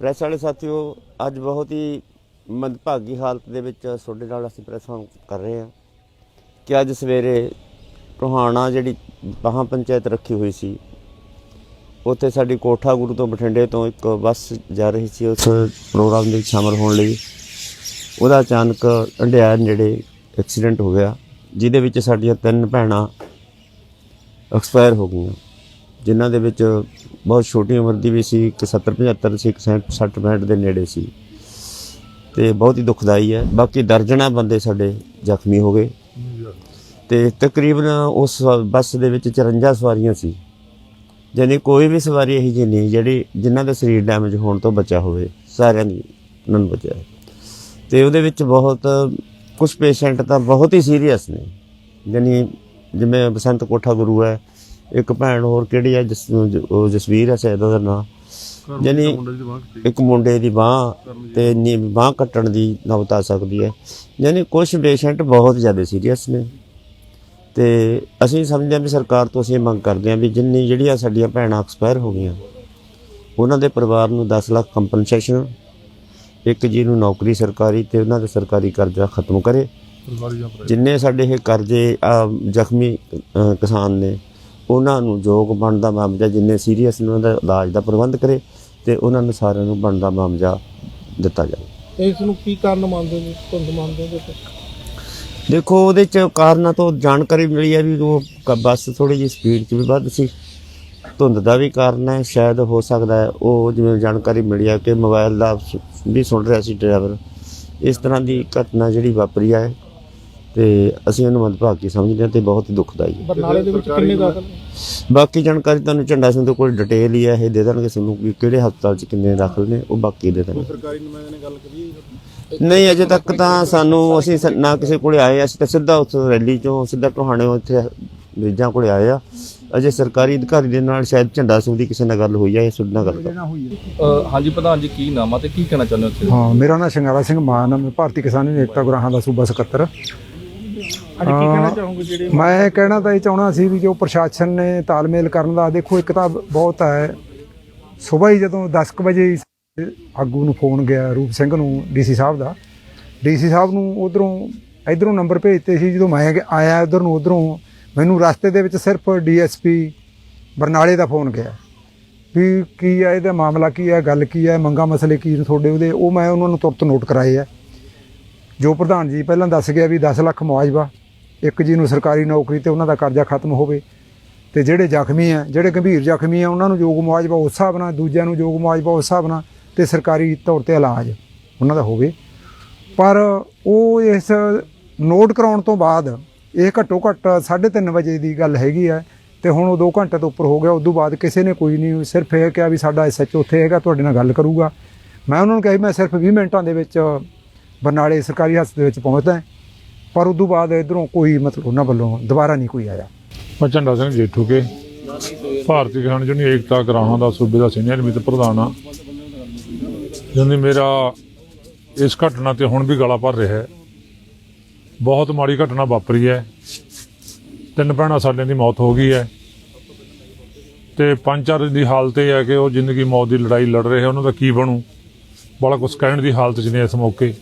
Press ਵਾਲੇ ਸਾਥੀਓ, ਅੱਜ ਬਹੁਤ ਹੀ ਮੰਦਭਾਗੀ ਹਾਲਤ ਦੇ ਵਿੱਚ ਤੁਹਾਡੇ ਨਾਲ ਅਸੀਂ ਪ੍ਰੈਸ ਕਰ ਰਹੇ ਹਾਂ ਕਿ ਅੱਜ ਸਵੇਰੇ ਟੋਹਾਣਾ ਜਿਹੜੀ ਬਾਹਾਂ ਪੰਚਾਇਤ ਰੱਖੀ ਹੋਈ ਸੀ, ਉੱਥੇ ਸਾਡੀ ਕੋਠਾ ਗੁਰੂ ਤੋਂ ਬਠਿੰਡੇ ਤੋਂ ਇੱਕ ਬੱਸ ਜਾ ਰਹੀ ਸੀ, ਉਸ ਪ੍ਰੋਗਰਾਮ ਦੇ ਵਿੱਚ ਸ਼ਾਮਲ ਹੋਣ ਲਈ। ਉਹਦਾ ਅਚਾਨਕ ਅੰਡਿਆ ਨੇੜੇ ਐਕਸੀਡੈਂਟ ਹੋ ਗਿਆ, ਜਿਹਦੇ ਵਿੱਚ ਸਾਡੀਆਂ ਤਿੰਨ ਭੈਣਾਂ ਐਕਸਪਾਇਰ ਹੋ ਗਈਆਂ। ਜਿਨ੍ਹਾਂ ਦੇ ਵਿੱਚ ਬਹੁਤ ਛੋਟੀ ਉਮਰ ਦੀ ਵੀ ਸੀ, ਇੱਕ 70 75 ਸੀ, ਇੱਕ 60 65 ਦੇ ਨੇੜੇ ਸੀ। ਤੇ ਬਹੁਤ ਹੀ ਦੁਖਦਾਈ ਹੈ। ਬਾਕੀ ਦਰਜਣਾ ਬੰਦੇ ਸਾਡੇ ਜ਼ਖਮੀ ਹੋ ਗਏ। ਤੇ ਤਕਰੀਬਨ ਉਸ ਬੱਸ ਦੇ ਵਿੱਚ 54 ਸਵਾਰੀਆਂ ਸੀ। ਯਾਨੀ ਕੋਈ ਵੀ ਸਵਾਰੀ ਇਹੀ ਜਿਹੀ ਨਹੀਂ, ਜਿਹੜੀ ਜਿਨ੍ਹਾਂ ਦਾ ਸਰੀਰ ਡੈਮੇਜ ਹੋਣ ਤੋਂ ਬਚਿਆ ਹੋਵੇ, ਸਾਰਿਆਂ ਦੀ ਉਹਨਾਂ ਨੂੰ ਬਚਿਆ ਤੇ ਉਹਦੇ ਵਿੱਚ ਬਹੁਤ ਕੁਝ ਪੇਸ਼ੈਂਟ ਤਾਂ ਬਹੁਤ ਹੀ ਸੀਰੀਅਸ ਨੇ। ਯਾਨੀ ਜਿਵੇਂ ਬਸੰਤ ਕੋਠਾ ਗੁਰੂ ਹੈ ਇੱਕ ਭੈਣ ਹੋਰ ਕਿਹੜੀ ਹੈ ਜਿਸ ਉਹ ਜਸਵੀਰ ਹੈ ਸ਼ਾਇਦ ਉਹਦਾ ਨਾਂ। ਯਾਨੀ ਇੱਕ ਮੁੰਡੇ ਦੀ ਬਾਹ ਤੇ ਨੀ ਬਾਹ ਕੱਟਣ ਦੀ ਨੌਬਤ ਆ ਸਕਦੀ ਹੈ। ਯਾਨੀ ਕੁਝ ਪੇਸ਼ੈਂਟ ਬਹੁਤ ਜ਼ਿਆਦਾ ਸੀਰੀਅਸ ਨੇ। ਤੇ ਅਸੀਂ ਸਮਝਦੇ ਹਾਂ ਵੀ ਸਰਕਾਰ ਤੋਂ ਅਸੀਂ ਇਹ ਮੰਗ ਕਰਦੇ ਹਾਂ ਵੀ ਜਿੰਨੀ ਜਿਹੜੀਆਂ ਸਾਡੀਆਂ ਭੈਣਾਂ ਐਕਸਪਾਇਰ ਹੋ ਗਈਆਂ ਉਹਨਾਂ ਦੇ ਪਰਿਵਾਰ ਨੂੰ 10 ਲੱਖ ਕੰਪਨਸੇਸ਼ਨ ਇੱਕ ਜੀ ਨੂੰ ਨੌਕਰੀ ਸਰਕਾਰੀ ਤੇ ਉਹਨਾਂ ਦਾ ਸਰਕਾਰੀ ਕਰਜ਼ਾ ਖਤਮ ਕਰੇ। ਜਿੰਨੇ ਸਾਡੇ ਇਹ ਕਰਜ਼ੇ ਜ਼ਖਮੀ ਕਿਸਾਨ ਨੇ ਉਹਨਾਂ ਨੂੰ ਯੋਗ ਬਣਦਾ ਮਾਮਲਾ ਜਿੰਨੇ ਸੀਰੀਅਸ ਨੇ ਉਹਨਾਂ ਦਾ ਇਲਾਜ ਦਾ ਪ੍ਰਬੰਧ ਕਰੇ ਤੇ ਉਹਨਾਂ ਨੂੰ ਸਾਰਿਆਂ ਨੂੰ ਬਣਦਾ ਮਾਮਲਾ ਦਿੱਤਾ ਜਾਵੇ। ਇਸ ਨੂੰ ਕੀ ਕਾਰਨ ਮੰਨਦੇ ਨੇ ਧੁੰਦ ਮੰਨਦੇ ਨੇ ਦੇਖੋ ਉਹਦੇ ਚ ਕਾਰਨਾਂ ਤੋਂ ਜਾਣਕਾਰੀ ਮਿਲੀ ਹੈ ਵੀ ਉਹ ਬੱਸ ਥੋੜੀ ਜਿਹੀ ਸਪੀਡ 'ਚ ਵੀ ਵੱਧ ਸੀ। ਧੁੰਦ ਦਾ ਵੀ ਕਾਰਨ ਹੈ ਸ਼ਾਇਦ ਹੋ ਸਕਦਾ ਹੈ ਉਹ ਜਿਵੇਂ ਜਾਣਕਾਰੀ ਮਿਲੀ ਹੈ ਕਿ ਮੋਬਾਈਲ ਦਾ ਵੀ ਸੁਣ ਰਿਹਾ ਸੀ ਡਰਾਈਵਰ। ਇਸ ਤਰ੍ਹਾਂ ਦੀ ਘਟਨਾ ਜਿਹੜੀ ਵਾਪਰੀ ਹੈ ਤੇ ਅਸੀਂ ਉਹਨੂੰ ਮੰਦਭਾਗੀ ਸਮਝਦੇ ਹਾਂ ਤੇ ਬਹੁਤ ਹੀ ਦੁਖਦਾਈ ਹੈ। ਬਰਨਾਲੇ ਦੇ ਵਿੱਚ ਕਿੰਨੇ ਦਾਖਲ ਨੇ? ਬਾਕੀ ਜਾਣਕਾਰੀ ਤੁਹਾਨੂੰ ਝੰਡਾ ਸਿੰਘ ਤੋਂ ਕੋਈ ਡਿਟੇਲ ਹੀ ਹੈ ਇਹ ਦੇ ਦੇਣਗੇ ਤੁਹਾਨੂੰ ਵੀ ਕਿਹੜੇ ਹਸਪਤਾਲ 'ਚ ਕਿੰਨੇ ਦਾਖਲ ਨੇ ਉਹ ਬਾਕੀ ਦੇ ਦੇਣਗੇ। ਸਰਕਾਰੀ ਨੁਮਾਇੰਦੇ ਨੇ ਗੱਲ ਕਰੀ ਨਹੀਂ ਅਜੇ ਤੱਕ ਤਾਂ ਸਾਨੂੰ ਅਸੀਂ ਸ- ਨਾ ਕਿਸੇ ਕੋਲੇ ਆਏ ਅਸੀਂ ਤਾਂ ਸਿੱਧਾ ਉੱਥੋਂ ਰੈਲੀ ਚੋਂ ਸਿੱਧਾ ਟੋਹਾਣੇ ਉੱਥੇ ਮਰੀਜ਼ਾਂ ਕੋਲੇ ਆਏ ਆ। ਅਜੇ ਸਰਕਾਰੀ ਅਧਿਕਾਰੀ ਦੇ ਨਾਲ ਸ਼ਾਇਦ ਝੰਡਾ ਸਿੰਘ ਦੀ ਕਿਸੇ ਨਾਲ ਗੱਲ ਹੋਈ ਹੈ ਇਹ ਸੁਣਨਾ ਗੱਲ ਕਰ। ਅ, ਹਾਂਜੀ ਪ੍ਰਧਾਨ ਜੀ ਕੀ ਨਾਮ ਆ ਤੇ ਕੀ ਕਹਿਣਾ ਚਾਹੁੰਦੇ ਹੋ ਤੁਸੀਂ ਹਾਂ ਮੇਰਾ ਨਾਮ ਸ਼ਿੰਗਾਰਾ ਸਿੰਘ ਮਾਨ ਹੈ ਮੈਂ ਭਾਰਤੀ ਕਿਸਾਨ ਏਕਤਾ ਗੁਰਾਹਾਂ ਦਾ ਸੂਬਾ ਸਕੱਤਰ। ਅੱਜ ਕੀ ਕਹਿਣਾ ਚਾਹੋਗੇ ਜਿਹੜੇ ਮੈਂ ਕਹਿਣਾ ਤਾਂ ਇਹ ਚਾਹਣਾ ਸੀ ਵੀ ਜੋ ਪ੍ਰਸ਼ਾਸਨ ਨੇ ਤਾਲਮੇਲ ਕਰਨ ਦਾ ਦੇਖੋ ਇੱਕ ਤਾਂ ਬਹੁਤ ਹੈ ਸਵੇਰ ਹੀ ਜਦੋਂ 10 ਕੁ ਵਜੇ ਹੀ ਆਗੂ ਨੂੰ ਫੋਨ ਗਿਆ ਰੂਪ ਸਿੰਘ ਨੂੰ ਡੀਸੀ ਸਾਹਿਬ ਦਾ ਡੀਸੀ ਸਾਹਿਬ ਨੂੰ ਉਧਰੋਂ ਇਧਰੋਂ ਨੰਬਰ ਭੇਜਤੇ ਸੀ ਜਦੋਂ ਮੈਂ ਆਇਆ ਉਧਰ ਨੂੰ ਉਧਰੋਂ ਮੈਨੂੰ ਰਸਤੇ ਦੇ ਵਿੱਚ ਸਿਰਫ ਡੀਐਸਪੀ ਬਰਨਾਲੇ ਦਾ ਫੋਨ ਗਿਆ ਵੀ ਕੀ ਹੈ ਇਹਦਾ ਮਾਮਲਾ ਕੀ ਹੈ ਗੱਲ ਕੀ ਹੈ ਮੰਗਾ ਮਸਲੇ ਕੀ ਨੇ ਤੁਹਾਡੇ ਉਹਦੇ ਉਹ ਮੈਂ ਉਹਨਾਂ ਨੂੰ ਤੁਰਤ ਨੋਟ ਕਰਾਏ ਆ। ਜੋ ਪ੍ਰਧਾਨ ਜੀ ਪਹਿਲਾਂ ਦੱਸ ਗਿਆ ਵੀ 10 ਲੱਖ ਮੁਆਵਜ਼ਾ ਇੱਕ ਜੀ ਨੂੰ ਸਰਕਾਰੀ ਨੌਕਰੀ ਤੇ ਉਹਨਾਂ ਦਾ ਕਰਜ਼ਾ ਖਤਮ ਹੋਵੇ ਤੇ ਜਿਹੜੇ ਜ਼ਖਮੀ ਆ, ਜਿਹੜੇ ਗੰਭੀਰ ਜ਼ਖਮੀ ਆ, ਉਹਨਾਂ ਨੂੰ ਯੋਗ ਮੁਆਵਜ਼ਾ ਉਸ ਹਿਸਾਬ ਨਾਲ, ਦੂਜਿਆਂ ਨੂੰ ਯੋਗ ਮੁਆਵਜ਼ਾ ਉਸ ਹਿਸਾਬ ਨਾਲ ਤੇ ਸਰਕਾਰੀ ਤੌਰ ਤੇ ਇਲਾਜ ਉਹਨਾਂ ਦਾ ਹੋਵੇ। ਪਰ ਉਹ ਇਸ ਨੋਟ ਕਰਾਉਣ ਤੋਂ ਬਾਅਦ ਇਹ ਘੱਟੋ ਘੱਟ 3:30 ਵਜੇ ਦੀ ਗੱਲ ਹੈਗੀ ਆ ਤੇ ਹੁਣ ਉਹ 2 ਘੰਟੇ ਤੋਂ ਉੱਪਰ ਹੋ ਗਿਆ, ਉਦੋਂ ਬਾਅਦ ਕਿਸੇ ਨੇ ਕੋਈ ਨਹੀਂ, ਸਿਰਫ ਇਹ ਕਿਹਾ ਵੀ ਸਾਡਾ ਐਸਐਚ ਉੱਥੇ ਹੈਗਾ, ਤੁਹਾਡੇ ਨਾਲ ਗੱਲ ਕਰੂਗਾ। ਮੈਂ ਉਹਨਾਂ ਨੂੰ ਕਿਹਾ ਵੀ ਮੈਂ ਸਿਰਫ 20 ਮਿੰਟਾਂ ਦੇ ਵਿੱਚ ਬਰਨਾਲੇ ਸਰਕਾਰੀ ਹਸਪਤਾਲ ਵਿੱਚ ਪਹੁੰਚਦਾ। ਪਰ ਉਦੋਂ ਬਾਅਦ ਇਧਰੋਂ ਕੋਈ ਮਤਲਬ ਉਹਨਾਂ ਵੱਲੋਂ ਦੁਬਾਰਾ ਨਹੀਂ ਕੋਈ ਆਇਆ। ਮੈਂ ਝੰਡਾ ਸਿੰਘ ਜੇਠੂ ਕੇ, ਭਾਰਤੀ ਕਿਸਾਨ ਯੂਨੀਅਨ ਏਕਤਾ ਗਰਾਹਾਂ ਦਾ ਸੂਬੇ ਦਾ ਸੀਨੀਅਰ ਮਿੱਤ ਪ੍ਰਧਾਨ ਆ ਜਿੰਨੀ ਮੇਰਾ ਇਸ ਘਟਨਾ ਤੇ ਹੁਣ ਵੀ ਗਲਾ ਭਰ ਰਿਹਾ ਹੈ। ਬਹੁਤ ਮਾੜੀ ਘਟਨਾ ਵਾਪਰੀ ਹੈ। ਤਿੰਨ ਭੈਣਾਂ ਸਾਡਿਆਂ ਦੀ ਮੌਤ ਹੋ ਗਈ ਹੈ। ਤੇ ਪੰਜ ਚਾਰ ਦੀ ਹਾਲਤ ਇਹ ਹੈ ਕਿ ਉਹ ਜ਼ਿੰਦਗੀ ਮੌਤ ਦੀ ਲੜਾਈ ਲੜ ਰਹੇ ਹੈ। ਉਹਨਾਂ ਦਾ ਕੀ ਬਣੂ? ਬੜਾ ਕੁਝ ਕਹਿਣ ਦੀ ਹਾਲਤ 'ਚ ਨੇ ਇਸ ਮੌਕੇ।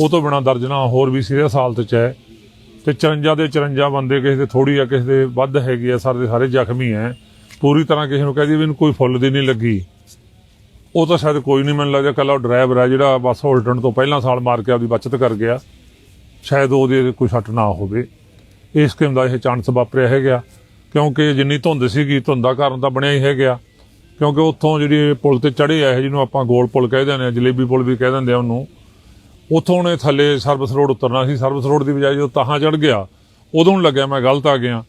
ਉਹ ਤੋਂ ਬਿਨਾਂ ਦਰਜਨਾ ਹੋਰ ਵੀ ਸੀਰੀਅਸ ਹਾਲਤ 'ਚ ਹੈ। ਤੇ 54 ਦੇ 54 ਬੰਦੇ ਕਿਸੇ ਦੇ ਥੋੜੀ ਆ, ਕਿਸੇ ਦੇ ਵੱਧ ਹੈਗੀ ਆ, ਸਾਰੇ ਦੇ ਸਾਰੇ ਜ਼ਖਮੀ ਐ ਪੂਰੀ ਤਰ੍ਹਾਂ ਕਿਸੇ ਨੂੰ ਕਹਦੀ ਵੀ ਇਹਨੂੰ ਕੋਈ ਫੁੱਲ ਦੀ ਨਹੀਂ ਲੱਗੀ। ਉਹ ਤਾਂ ਸ਼ਾਇਦ ਕੋਈ ਨਹੀਂ ਮੈਨੂੰ ਲੱਗਦਾ ਕੱਲਾ ਡਰਾਈਵਰ ਆ ਜਿਹੜਾ ਬੱਸ ਉਲਟਣ ਤੋਂ ਪਹਿਲਾਂ ਸਾਲ ਮਾਰ ਕੇ ਆਪਦੀ ਬਚਤ ਕਰ ਗਿਆ। ਸ਼ਾਇਦ ਉਹਦੇ ਕੋਈ ਸੱਟ ਨਾ ਹੋਵੇ। ਇਸ ਕਿਸਮ ਦਾ ਇਹ ਚਾਂਸ ਵਾਪਰਿਆ ਹੈਗਾ। ਕਿਉਂਕਿ ਜਿੰਨੀ ਧੁੰਦ ਸੀਗੀ, ਧੁੰਦਾ ਕਾਰਨ ਤਾਂ ਬਣਿਆ ਹੀ ਹੈਗਾ। ਕਿਉਂਕਿ ਉੱਥੋਂ ਜਿਹੜੀ ਪੁਲ ਤੇ ਚੜੇ ਆ, ਇਹ ਜਿਹਨੂੰ ਆਪਾਂ ਗੋਲ ਪੁਲ ਕਹਿ ਦਿੰਦੇ ਆ ਜਲੇਬੀ ਪੁਲ ਵੀ ਕਹਿ ਦਿੰਦੇ ਆ ਉਹਨੂੰ। ਉੱਥੋਂ ਉਹਨੇ ਥੱਲੇ ਸਰਵਿਸ ਰੋਡ ਉਤਰਨਾ ਸੀ। ਸਰਵਿਸ ਰੋਡ ਦੀ ਬਜਾਏ ਜਦੋਂ ਤਾਹਾਂ ਚੜ ਗਿਆ, ਉਦੋਂ ਲੱਗਿਆ ਮੈਂ ਗਲਤ ਆ ਗਿਆ।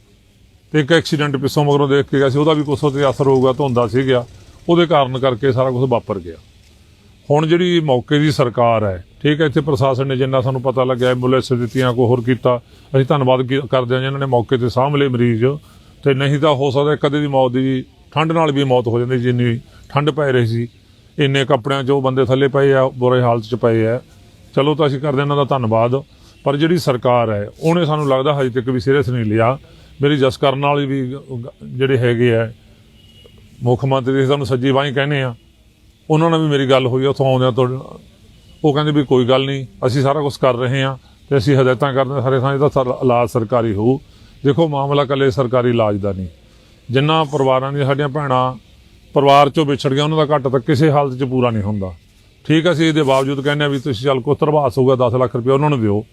ਤੇ ਇੱਕ ਐਕਸੀਡੈਂਟ ਪਿੱਛੋਂ ਮਗਰੋਂ ਦੇਖ ਕੇ ਗਿਆ ਸੀ। ਉਹਦਾ ਵੀ ਕੁਛ 'ਤੇ ਅਸਰ ਹੋਊਗਾ, ਧੁੰਦਾ ਸੀ ਗਿਆ। ਉਹਦੇ ਕਾਰਨ ਕਰਕੇ ਸਾਰਾ ਕੁਝ ਵਾਪਰ ਗਿਆ। ਹੁਣ ਜਿਹੜੀ ਮੌਕੇ ਦੀ ਸਰਕਾਰ ਹੈ, ਠੀਕ ਹੈ, ਇੱਥੇ ਪ੍ਰਸ਼ਾਸਨ ਨੇ ਜਿੰਨਾ ਸਾਨੂੰ ਪਤਾ ਲੱਗਿਆ, ਐਂਬੂਲੈਂਸ ਦਿੱਤੀਆਂ, ਕੋਈ ਹੋਰ ਕੀਤਾ, ਅਸੀਂ ਧੰਨਵਾਦ ਕੀ- ਕਰਦੇ ਹਾਂ ਜਿਨ੍ਹਾਂ ਨੇ ਮੌਕੇ ਤੇ ਸਾਂਭ ਲਏ ਮਰੀਜ਼। ਤੇ ਨਹੀਂ ਤਾਂ ਹੋ ਸਕਦਾ ਕਦੇ ਦੀ ਮੌਤ ਦੀ ਠੰਡ ਨਾਲ ਵੀ ਮੌਤ ਹੋ ਜਾਂਦੀ, ਜਿੰਨੀ ਠੰਡ ਪੈ ਰਹੀ ਸੀ। ਇੰਨੇ ਕੱਪੜਿਆਂ 'ਚ ਉਹ ਬੰਦੇ ਥੱਲੇ ਪਏ ਆ, ਬੁਰੇ ਹਾਲਤ 'ਚ ਪਏ ਆ। ਚਲੋ ਤਾਂ ਅਸੀਂ ਕਰਦੇ ਇਹਨਾਂ ਦਾ ਧੰਨਵਾਦ, ਪਰ ਜਿਹੜੀ ਸਰਕਾਰ ਹੈ, ਉਹਨੇ ਸਾਨੂੰ ਲੱਗਦਾ ਹਜੇ ਤੱਕ ਵੀ ਸੀਰੀਅਸ ਨਹੀਂ ਲਿਆ। ਮੇਰੀ ਜਸ ਕਰਨ ਵਾਲੀ ਵੀ ਜਿਹੜੇ ਹੈਗੇ ਆ, ਮੁੱਖ ਮੰਤਰੀ ਸਾਨੂੰ ਸੱਜੀ ਬਾਈ ਕਹਿੰਦੇ ਆ ਉਹਨਾਂ ਨਾਲ ਵੀ ਮੇਰੀ ਗੱਲ ਹੋਈ ਉੱਥੋਂ ਆਉਂਦਿਆਂ ਤੋਂ ਉਹ ਕਹਿੰਦੇ ਵੀ ਕੋਈ ਗੱਲ ਨਹੀਂ, ਅਸੀਂ ਸਾਰਾ ਕੁਝ ਕਰ ਰਹੇ ਹਾਂ ਤੇ ਅਸੀਂ ਹਦਾਇਤਾਂ ਕਰਦੇ ਸਾਰੇ ਥਾਂ ਇਹਦਾ ਸਰ- ਇਲਾਜ ਸਰਕਾਰੀ ਹੋਊ। ਦੇਖੋ, ਮਾਮਲਾ ਕੱਲੇ ਸਰਕਾਰੀ ਇਲਾਜ ਦਾ ਨਹੀਂ। ਜਿੰਨਾ ਪਰਿਵਾਰਾਂ ਦੀਆਂ ਸਾਡੀਆਂ ਭੈਣਾਂ ਪਰਿਵਾਰ ਚੋਂ ਵਿਛੜ ਗਿਆ, ਉਹਨਾਂ ਦਾ ਘੱਟ ਤਾਂ ਕਿਸੇ ਹਾਲਤ 'ਚ ਪੂਰਾ ਨਹੀਂ ਹੁੰਦਾ। ਠੀਕ ਹੈ, ਅਸੀਂ ਇਹਦੇ ਬਾਵਜੂਦ ਕਹਿੰਦੇ ਆ ਵੀ ਤੁਸੀਂ ਚੱਲ ਕੋ ਤਰਵਾਸ ਹੋਊਗਾ 10 ਲੱਖ ਰੁਪਏ ਉਹਨਾਂ ਨੂੰ ਦਿਓ।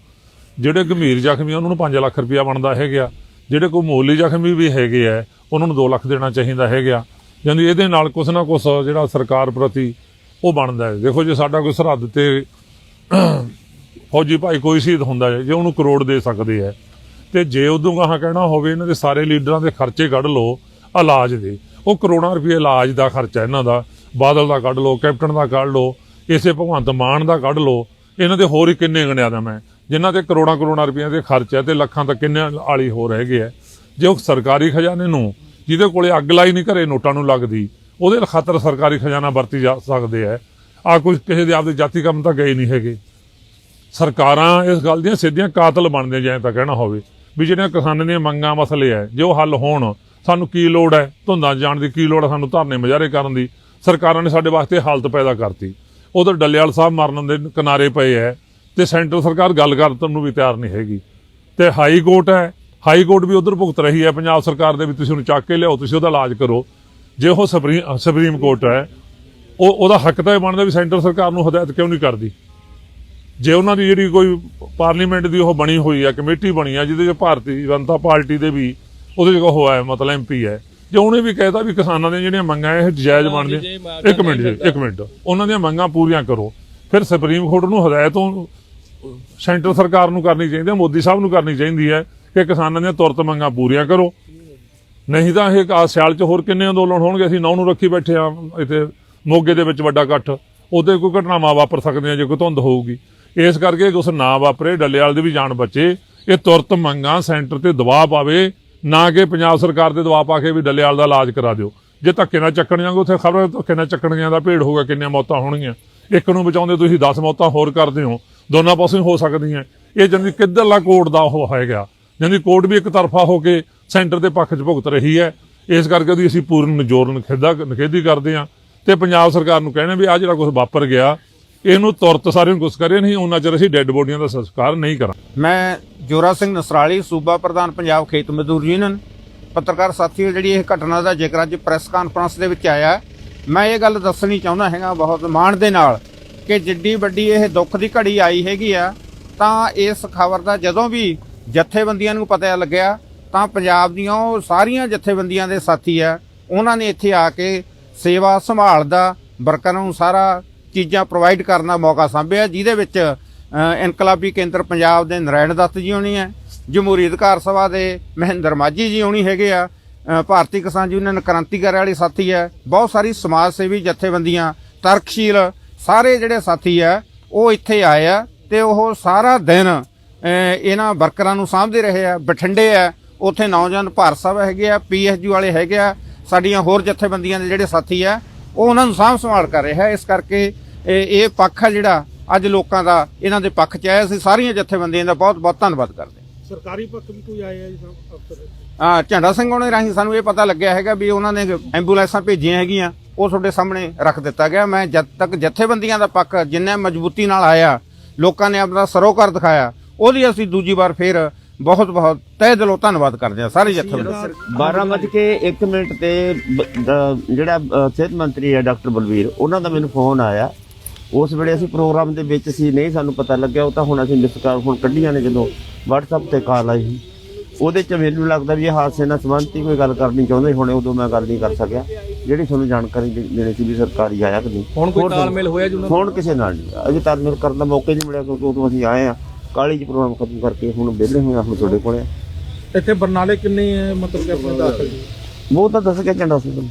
ਜਿਹੜੇ ਗੰਭੀਰ ਜ਼ਖਮੀ ਆ, ਉਹਨਾਂ ਨੂੰ 5 ਲੱਖ ਰੁਪਇਆ ਬਣਦਾ ਹੈਗਾ ਜਿਹੜੇ ਕੋਈ ਮੋਲੀ ਜ਼ਖਮੀ ਵੀ ਹੈਗੇ ਆ ਉਹਨਾਂ ਨੂੰ 2 ਲੱਖ ਦੇਣਾ ਚਾਹੀਦਾ ਹੈਗਾ। ਜਾਂਦੀ ਇਹਦੇ ਨਾਲ ਕੁਛ ਨਾ ਕੁਛ ਜਿਹੜਾ ਸਰਕਾਰ ਪ੍ਰਤੀ ਉਹ ਬਣਦਾ ਹੈ। ਦੇਖੋ ਜੇ ਸਾਡਾ ਕੋਈ ਸਰਹੱਦ ਤੇ ਫੌਜੀ ਭਾਈ ਕੋਈ ਸ਼ਹੀਦ ਹੁੰਦਾ ਹੈ ਜੇ ਉਹਨੂੰ ਕਰੋੜ ਦੇ ਸਕਦੇ ਆ ਤੇ ਜੇ ਉਦੋਂ ਗਾਹਾਂ ਕਹਿਣਾ ਹੋਵੇ ਇਹਨਾਂ ਦੇ ਸਾਰੇ ਲੀਡਰਾਂ ਦੇ ਖਰਚੇ ਕੱਢ ਲਓ ਇਲਾਜ ਦੇ। ਉਹ ਕਰੋੜਾਂ ਰੁਪਏ ਇਲਾਜ ਦਾ ਖਰਚਾ ਇਹਨਾਂ ਦਾ ਬਾਦਲ ਦਾ ਕੱਢ ਲਓ ਕੈਪਟਨ ਦਾ ਕੱਢ ਲਓ ਇਸੇ ਭਗਵੰਤ ਮਾਨ ਦਾ ਕੱਢ ਲਓ। ਇਹਨਾਂ ਦੇ ਹੋਰ ਹੀ ਕਿੰਨੇ ਗਣਿਆ ਦਾ ਮੈਂ। ਜਿਨ੍ਹਾਂ ਤੇ ਕਰੋੜਾਂ ਕਰੋੜਾਂ ਰੁਪਈਆ ਦੇ ਖਰਚ ਹੈ ਤੇ ਲੱਖਾਂ ਤੱਕ ਕਿੰਨੇ ਆਲੀ ਹੋਰ ਹੈਗੇ ਹੈ ਜੇ ਉਹ ਸਰਕਾਰੀ ਖਜ਼ਾਨੇ ਨੂੰ, ਜਿਹਦੇ ਕੋਲੇ ਅੱਗ ਲਾਈ ਨਹੀਂ ਘਰੇ ਨੋਟਾਂ ਨੂੰ ਲੱਗਦੀ, ਉਹਦੇ ਖਾਤਰ ਸਰਕਾਰੀ ਖਜ਼ਾਨਾ ਵਰਤੀ ਜਾ ਸਕਦੇ ਹੈ ਆ ਕੁਝ ਕਿਸੇ ਦੇ ਆਪਦੇ ਜਾਤੀ ਕੰਮ ਤਾਂ ਗਏ ਨਹੀਂ ਹੈਗੇ। ਸਰਕਾਰਾਂ ਇਸ ਗੱਲ ਦੀਆਂ ਸਿੱਧੀਆਂ ਕਾਤਲ ਬਣਦੇ ਜਾਂ ਤਾਂ ਕਹਿਣਾ ਹੋਵੇ ਵੀ ਜਿਹੜੀਆਂ ਕਿਸਾਨਾਂ ਦੀਆਂ ਮੰਗਾਂ ਮਸਲੇ ਐ ਜੇ ਉਹ ਹੱਲ ਹੋਣ, ਸਾਨੂੰ ਕੀ ਲੋੜ ਹੈ? ਧੁੰਦਾਂ 'ਚ ਜਾਣ ਦੀ ਕੀ ਲੋੜ ਹੈ ਸਾਨੂੰ ਧਰਨੇ ਮੁਜ਼ਾਹਰੇ ਕਰਨ ਦੀ? ਸਰਕਾਰਾਂ ਨੇ ਸਾਡੇ ਵਾਸਤੇ ਹਾਲਤ ਪੈਦਾ ਕਰਤੀ। ਉਧਰ ਡੱਲੇਵਾਲ ਸਾਹਿਬ ਮਰਨ ਦੇ ਕਿਨਾਰੇ ਪਏ ਐ ਤੇ ਸੈਂਟਰ ਸਰਕਾਰ ਗੱਲ ਕਰਨ ਨੂੰ ਵੀ ਤਿਆਰ ਨਹੀਂ ਹੈਗੀ। ਤੇ ਹਾਈ ਕੋਰਟ ਹੈ ਹਾਈ ਕੋਰਟ ਵੀ ਉਧਰ ਭੁਗਤ ਰਹੀ ਹੈ ਪੰਜਾਬ ਸਰਕਾਰ ਦੇ ਵੀ ਤੁਸੀਂ ਉਹਨੂੰ ਚੱਕ ਕੇ ਲਿਆਓ, ਤੁਸੀਂ ਉਹਦਾ ਇਲਾਜ ਕਰੋ। ਜੇ ਉਹ ਸੁਪਰੀਮ ਸੁਪਰੀਮ ਕੋਰਟ ਹੈ ਉਹ, ਉਹਦਾ ਹੱਕ ਤਾਂ ਇਹ ਬਣਦਾ ਵੀ ਸੈਂਟਰ ਸਰਕਾਰ ਨੂੰ ਹਦਾਇਤ ਕਿਉਂ ਨਹੀਂ ਕਰਦੀ? ਜੇ ਉਹਨਾਂ ਦੀ ਜਿਹੜੀ ਕੋਈ ਪਾਰਲੀਮੈਂਟ ਦੀ ਉਹ ਬਣੀ ਹੋਈ ਹੈ ਕਮੇਟੀ ਬਣੀ ਹੈ ਜਿਹਦੇ ਚ ਭਾਰਤੀ ਜਨਤਾ ਪਾਰਟੀ ਦੇ ਵੀ ਉਹਦੇ ਚ ਉਹ ਹੈ, ਮਤਲਬ ਐਮਪੀ ਹੈ। ਜੇ ਉਹਨੇ ਵੀ ਕਹਿਤਾ ਵੀ ਕਿਸਾਨਾਂ ਦੀਆਂ ਜਿਹੜੀਆਂ ਮੰਗਾਂ ਇਹ ਜਾਇਜ਼ ਬਣਦੀਆਂ। ਇੱਕ ਮਿੰਟ ਜੀ ਇੱਕ ਮਿੰਟ। ਉਹਨਾਂ ਦੀਆਂ ਮੰਗਾਂ ਪੂਰੀਆਂ ਕਰੋ। ਫਿਰ ਸੁਪਰੀਮ ਕੋਰਟ ਨੂੰ ਹਦਾਇਤ ਸੈਂਟਰ ਸਰਕਾਰ ਨੂੰ ਕਰਨੀ ਚਾਹੀਦੀ ਹੈ ਮੋਦੀ ਸਾਹਿਬ ਨੂੰ ਕਰਨੀ ਚਾਹੀਦੀ ਹੈ ਕਿ ਕਿਸਾਨਾਂ ਦੀਆਂ ਤੁਰਤ ਮੰਗਾਂ ਪੂਰੀਆਂ ਕਰੋ। ਨਹੀਂ ਤਾਂ ਇਹ ਕਾ ਸਿਆਲ ਚ ਹੋਰ ਕਿੰਨੇ ਅੰਦੋਲਨ ਹੋਣਗੇ? ਅਸੀਂ ਨੌ ਨੂੰ ਰੱਖੀ ਬੈਠੇ ਆ ਇੱਥੇ ਮੋਗੇ ਦੇ ਵਿੱਚ ਵੱਡਾ ਇਕੱਠ। ਉਹਦੇ ਕੋਈ ਘਟਨਾਵਾਂ ਵਾਪਰ ਸਕਦੀਆਂ ਜੇ ਕੋਈ ਧੁੰਦ ਹੋਊਗੀ। ਇਸ ਕਰਕੇ ਉਸ ਨਾ ਵਾਪਰੇ ਡੱਲੇਵਾਲ ਦੀ ਵੀ ਜਾਨ ਬਚੇ। ਇਹ ਤੁਰਤ ਮੰਗਾਂ ਸੈਂਟਰ ਤੇ ਦਬਾਅ ਪਾਵੇ। ਨਾ ਕਿ ਪੰਜਾਬ ਸਰਕਾਰ ਦੇ ਦਬਾਅ ਪਾ ਕੇ ਵੀ ਡੱਲੇਵਾਲ ਦਾ ਇਲਾਜ ਕਰਾ ਦਿਓ। ਜੇ ਧੱਕੇ ਨਾਲ ਚੱਕਣ ਜਾਂਗੇ ਉੱਥੇ ਖਬਰ ਧੱਕੇ ਨਾਲ ਚੱਕਣੀਆਂ ਦਾ ਭੇੜ ਹੋਊਗਾ, ਕਿੰਨੀਆਂ ਮੌਤਾਂ ਹੋਣਗੀਆਂ। ਇੱਕ ਨੂੰ ਬਚਾਉਂਦੇ ਤੁਸੀਂ 10 ਮੌਤਾਂ ਹੋਰ ਕਰਦੇ ਹੋ। ਦੋਨਾਂ ਪਾਸੇ ਹੋ ਸਕਦੀਆਂ। ਇਹ ਜੰਦੀ ਕਿੱਧਰਲਾ ਕੋਰਟ ਦਾ ਉਹ ਹੈਗਾ ਜੰਦੀ ਕੋਰਟ ਵੀ ਇੱਕ ਤਰਫਾ ਹੋ ਕੇ ਸੈਂਟਰ ਦੇ ਪੱਖ 'ਚ ਭੁਗਤ ਰਹੀ ਹੈ। ਇਸ ਕਰਕੇ ਉਹਦੀ ਅਸੀਂ ਪੂਰਨ ਜ਼ੋਰ ਨਖੇਦਾ ਨਖੇਦੀ ਕਰਦੇ ਹਾਂ। ਤੇ ਪੰਜਾਬ ਸਰਕਾਰ ਨੂੰ ਕਹਿਣਾ ਵੀ ਆ ਜਿਹੜਾ ਕੁਝ ਵਾਪਰ ਗਿਆ ਇਹਨੂੰ ਤੁਰਤ ਸਾਰਿਆਂ ਨੂੰ ਕੁਛ ਕਰੇ ਨਹੀਂ, ਉਹਨਾਂ ਚਿਰ ਅਸੀਂ ਡੈੱਡ ਬੋਡੀਆਂ ਦਾ ਸੰਸਕਾਰ ਨਹੀਂ ਕਰਾਂਗੇ। ਮੈਂ ਜੋਰਾ ਸਿੰਘ ਨਸਰਾਲੀ, ਸੂਬਾ ਪ੍ਰਧਾਨ ਪੰਜਾਬ ਖੇਤ ਮਜ਼ਦੂਰ ਯੂਨੀਅਨ, ਪੱਤਰਕਾਰ ਸਾਥੀਓ ਜਿਹੜੀ ਇਹ ਘਟਨਾ ਦਾ ਜ਼ਿਕਰ ਅੱਜ ਪ੍ਰੈਸ ਕਾਨਫਰੰਸ ਦੇ ਵਿੱਚ ਆਇਆ, ਮੈਂ ਇਹ ਗੱਲ ਦੱਸਣੀ ਚਾਹੁੰਦਾ ਹੈਗਾ ਬਹੁਤ ਮਾਣ ਦੇ ਨਾਲ ਕਿ ਜਿੱਡੀ ਵੱਡੀ ਇਹ ਦੁੱਖ ਦੀ ਘੜੀ ਆਈ ਹੈਗੀ ਆ, ਤਾਂ ਇਸ ਖਬਰ ਦਾ ਜਦੋਂ ਵੀ ਜਥੇਬੰਦੀਆਂ ਨੂੰ ਪਤਾ ਲੱਗਿਆ, ਤਾਂ ਪੰਜਾਬ ਦੀਆਂ ਉਹ ਸਾਰੀਆਂ ਜਥੇਬੰਦੀਆਂ ਦੇ ਸਾਥੀ ਆ, ਉਹਨਾਂ ਨੇ ਇੱਥੇ ਆ ਕੇ ਸੇਵਾ ਸੰਭਾਲ ਦਾ, ਵਰਕਰਾਂ ਨੂੰ ਸਾਰਾ ਚੀਜ਼ਾਂ ਪ੍ਰੋਵਾਈਡ ਕਰਨ ਦਾ ਮੌਕਾ ਸੰਭਿਆ, ਜਿਹਦੇ ਵਿੱਚ ਇਨਕਲਾਬੀ ਕੇਂਦਰ ਪੰਜਾਬ ਦੇ ਨਰਾਇਣ ਦੱਤ ਜੀ ਹੋਣੀ ਹੈ, ਜਮਹੂਰੀ ਅਧਿਕਾਰ ਸਭਾ ਦੇ ਮਹਿੰਦਰ ਮਾਝੀ ਜੀ ਹੋਣੀ ਹੈਗੇ ਆ ਭਾਰਤੀ ਕਿਸਾਨ ਯੂਨੀਅਨ ਕ੍ਰਾਂਤੀਕਾਰੀ ਵਾਲੀ ਸਾਥੀ ਹੈ, ਬਹੁਤ ਸਾਰੀ ਸਮਾਜ ਸੇਵੀ ਜਥੇਬੰਦੀਆਂ, ਤਰਕਸ਼ੀਲ, ਸਾਰੇ ਜਿਹੜੇ ਸਾਥੀ ਆ ਉਹ ਇੱਥੇ ਆਏ ਆ, ਤੇ ਉਹ ਸਾਰਾ ਦਿਨ ਇਹਨਾਂ ਵਰਕਰਾਂ ਨੂੰ ਸਾਂਭਦੇ ਰਹੇ ਆ, ਬਠਿੰਡੇ ਆ ਉੱਥੇ ਨੌਜਵਾਨ ਭਾਰਤ ਸਾਹਿਬ ਹੈਗੇ ਆ, ਪੀਐਸਯੂ ਵਾਲੇ ਹੈਗੇ ਆ, ਸਾਡੀਆਂ ਹੋਰ ਜਥੇਬੰਦੀਆਂ ਦੇ ਜਿਹੜੇ ਸਾਥੀ ਆ ਉਹ ਉਹਨਾਂ ਨੂੰ ਸਾਂਭ ਸੰਭਾਲ ਕਰ ਰਿਹਾ ਇਸ ਕਰਕੇ ਇਹ ਪੱਖ ਆ ਜਿਹੜਾ ਅੱਜ ਲੋਕਾਂ ਦਾ ਇਹਨਾਂ ਦੇ ਪੱਖ 'ਚ ਆਇਆ। ਅਸੀਂ ਸਾਰੀਆਂ ਜਥੇਬੰਦੀਆਂ ਦਾ ਬਹੁਤ ਬਹੁਤ ਧੰਨਵਾਦ ਕਰਦੇ ਹਾਂ। ਸਰਕਾਰੀ ਪੱਖ ਵੀ ਕੋਈ ਆਇਆ ਜੀ ਸਾਹਿਬ ਅਫਸਰ? ਆ ਝੰਡਾ ਸਿੰਘ ਉਹਨੇ ਰਾਹੀਂ ਸਾਨੂੰ ਇਹ ਪਤਾ ਲੱਗਿਆ ਹੈਗਾ ਵੀ ਉਹਨਾਂ ਨੇ ਐਂਬੂਲੈਂਸਾਂ ਭੇਜੀਆਂ ਹੈਗੀਆਂ। ਉਹ ਤੁਹਾਡੇ ਸਾਹਮਣੇ ਰੱਖ ਦਿੱਤਾ ਗਿਆ। ਮੈਂ ਜਦ ਤੱਕ ਜਥੇਬੰਦੀਆਂ ਦਾ ਪੱਖ ਜਿੰਨੇ ਮਜ਼ਬੂਤੀ ਨਾਲ ਆਇਆ ਲੋਕਾਂ ਨੇ ਆਪਣਾ ਸਰੋਕਾਰ ਦਿਖਾਇਆ ਉਹਦੀ ਅਸੀਂ ਦੂਜੀ ਵਾਰ ਫੇਰ ਬਹੁਤ ਬਹੁਤ ਤਹਿ ਦਿਲੋਂ ਧੰਨਵਾਦ ਕਰਦੇ ਹਾਂ ਸਾਰੇ ਜਥੇਬੰਦੀਆਂ 12 ਵਜੇ ਕੇ 1 ਮਿੰਟ ਤੇ ਬ- ਦ- ਜਿਹੜਾ ਅ, ਸਿਹਤ ਮੰਤਰੀ ਹੈ ਡਾਕਟਰ ਬਲਵੀਰ ਉਹਨਾਂ ਦਾ ਮੈਨੂੰ ਫੋਨ ਆਇਆ। ਉਸ ਵੇਲੇ ਅਸੀਂ ਪ੍ਰੋਗਰਾਮ ਦੇ ਵਿੱਚ ਸੀ ਨਹੀਂ ਸਾਨੂੰ ਪਤਾ ਲੱਗਿਆ ਉਹ ਤਾਂ ਹੁਣ ਅਸੀਂ ਮਿਸ ਕਾਲ ਹੁਣ ਕੱਢੀਆਂ ਨੇ ਜਦੋਂ WhatsApp ਤੇ ਕਾਲ ਆਈ ਸੀ। ਉਹਦੇ ਚ ਮੈਨੂੰ ਲੱਗਦਾ ਵੀ ਇਹ ਹਾਦਸੇ ਨਾਲ ਸੰਬੰਧਿਤ ਹੀ ਕੋਈ ਗੱਲ ਕਰਨੀ ਚਾਹੁੰਦੇ ਹੋਣੇ ਉਦੋਂ ਮੈਂ ਗੱਲ ਨਹੀਂ ਕਰ ਸਕਿਆ। ਜਿਹੜੀ ਤੁਹਾਨੂੰ ਜਾਣਕਾਰੀ ਦੇ- ਦੇਣੀ ਸੀ ਵੀ ਸਰਕਾਰੀ ਆਇਆ ਕਿ ਨਹੀਂ। ਹੁਣ ਕੋਈ ਹੋਰ ਤਾਲਮੇਲ ਹੋਇਆ ਜੀ ਉਹਨਾਂ ਦਾ? ਹੁਣ ਕਿਸੇ ਨਾਲ ਨਹੀਂ। ਅਜੇ ਤਾਲਮੇਲ ਕਰਨ ਦਾ ਮੌਕਾ ਹੀ ਨਹੀਂ ਮਿਲਿਆ ਕਿਉਂਕਿ ਉਦੋਂ ਅਸੀਂ ਆਏ ਆ ਕਾਲੀ ਜੀ ਪ੍ਰੋਗਰਾਮ ਖਤਮ ਕਰਕੇ ਹੁਣ ਵਿਹਲੇ ਹੋਏ ਆ ਹੁਣ ਤੁਹਾਡੇ ਕੋਲੇ ਆ। ਇੱਥੇ ਬਰਨਾਲੇ ਕਿੰਨੇ ਮਤਲਬ ਕਿ ਆਪਣੇ ਦਾਖਲ ਉਹ ਤਾਂ ਦੱਸ ਕੇ ਚੰਡਾ ਸੀ ਤੁਹਾਨੂੰ